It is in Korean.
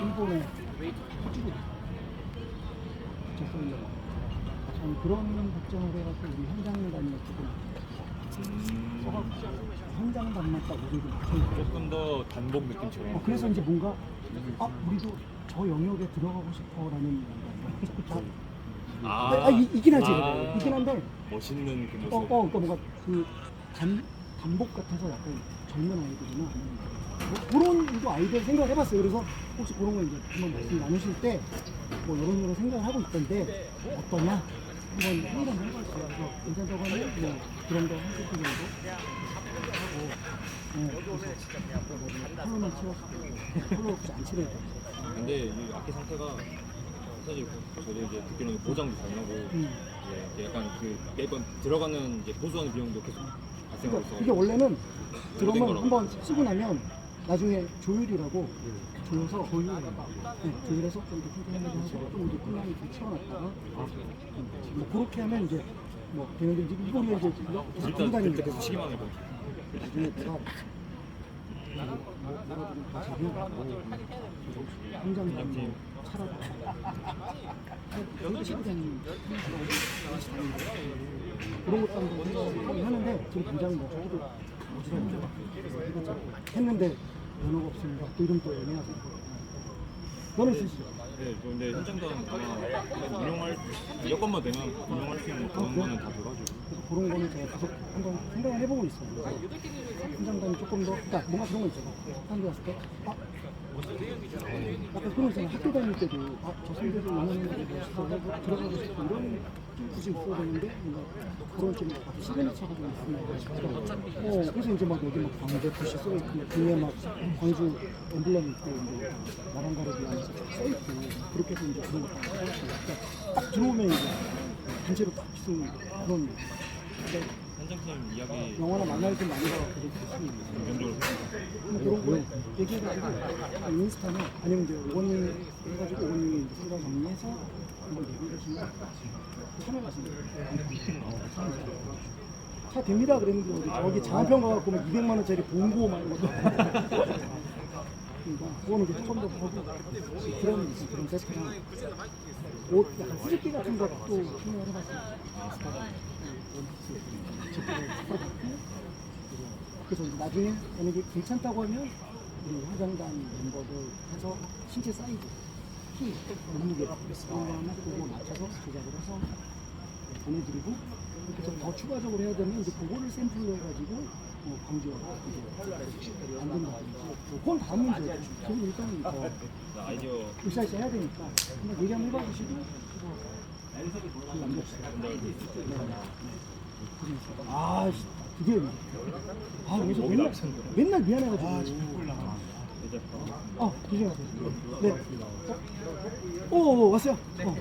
일본의 쭈구리 저는 그런 걱정을 해갖고 우리 조금 서갖고 현장단 맞다 우리도 조금 더 단복 느낌처럼. 어, 그래서 이제 뭔가 아 우리도 저 영역에 들어가고 싶어라는 아, 아 이, 이긴 하지 아. 이긴 한데 멋있는 그 모습. 어, 어, 그러니까 뭔가 그 단, 단복 같아서 약간 젊은 아이들이나 뭐 그런 또 아이들 생각해봤어요. 그래서 혹시 그런 거 이제 한번 말씀 나누실 때 뭐 이런 이런 생각을 하고 있던데 어떠냐? 한번 한번 해봤어요. 그래서 괜찮다고 하면 뭐 그런 거 한 세트 정도 하고 네, 그래서 컬러만 치웠고 컬러 혹시 안 칠해도 근데 이 악기 상태가 사실 저도 이제 듣기로는 보장도 잘 나고 음. 이제 약간 그 매번 들어가는 이제 보수하는 비용도 계속 발생하고 그러니까 있어. 이게 원래는 드럼을 거라고. 한번 쓰고 나면 나중에 조율이라고 조여서 네, 조율해서 좀 이렇게 튼튼하게 하고 좀 이제 끝나면 좀 채워놨다가 음, 뭐 그렇게 하면 이제 뭐 걔네들 이제 이거 우리가 이제 계속 일단 다니니까 계속 시기만 해봐. 나중에 내가 뭐라 좀 자기하고 현장팀 차라고 여기 치고 다니는 그런 것도 한번 하는데 지금 당장 뭐 저기도 어지러워 했는데 연호가 없습니다 또 이름 또 애매하고 너는 쓰시죠? 네, 저 근데 현장단 아마 운영할 여건만 되면 운영할 수 있는 그런 거는 다 돼가지고. 그래서 그런 거는 제가 계속 한번 생각을 해보고 있어요. 현장단이 조금 더, 그러니까 뭔가 그런 거 있잖아. 사람들 왔을 때, 아, 약간 그런 거 있잖아. 학교 다닐 때도, 아, 저 선배들 영어하는 거 멋있어. 들어가고 싶고, 이런 좀 굳이 있어야 되는데, 뭔가 그런 좀 시그니처가 좀 있으면 싶더라고요. 어, 그래서 이제 막 여기 막 광주 FC 써있고, 뒤에 막 광주 엠블럼 있고, 이제 나랑 가르기 안에서 쫙 써있고, 그렇게 해서 이제 그런 거다 그러니까 딱 들어오면 이제 단체로 딱 쓰는 그런 근데 현장팀 이야기 영화나 만날 좀 많이 가고 그렇게 얘기해가지고 인스타나 아니면 이제 오건님 해가지고 이제 생각 정리해서 한번 얘기해 주시면 참여하시면 차 됩니다. 그랬는데 어디 저기 장안평 가갖고 막 200만 원짜리 봉고 막 이런 거 그러니까 그거는 이제 조금 더 보고 그런 그런 세트랑 옷 약간 스리피 같은 것도 생각을 해봤어요. 그래서 나중에 만약에 괜찮다고 하면 우리 화장단 멤버들 해서 신체 사이즈, 키, 몸무게 이런 거 하나 그거 맞춰서 제작을 해서 보내드리고 좀더 추가적으로 해야 되면 이제 그거를 샘플로 해가지고 뭐 광주에 이제 만든다든지 그건 다음 문제죠. 저는 일단 더 아이디어 으쌰으쌰 해야 되니까 한번 얘기 한번 해봐주시고 그거 남겨주세요. 아, 씨, 드디어. 아, 여기서 맨날, 맨날 미안해가지고. 아, 아, 조심하세요. 네. 어, 어, 어, 왔어요. 어.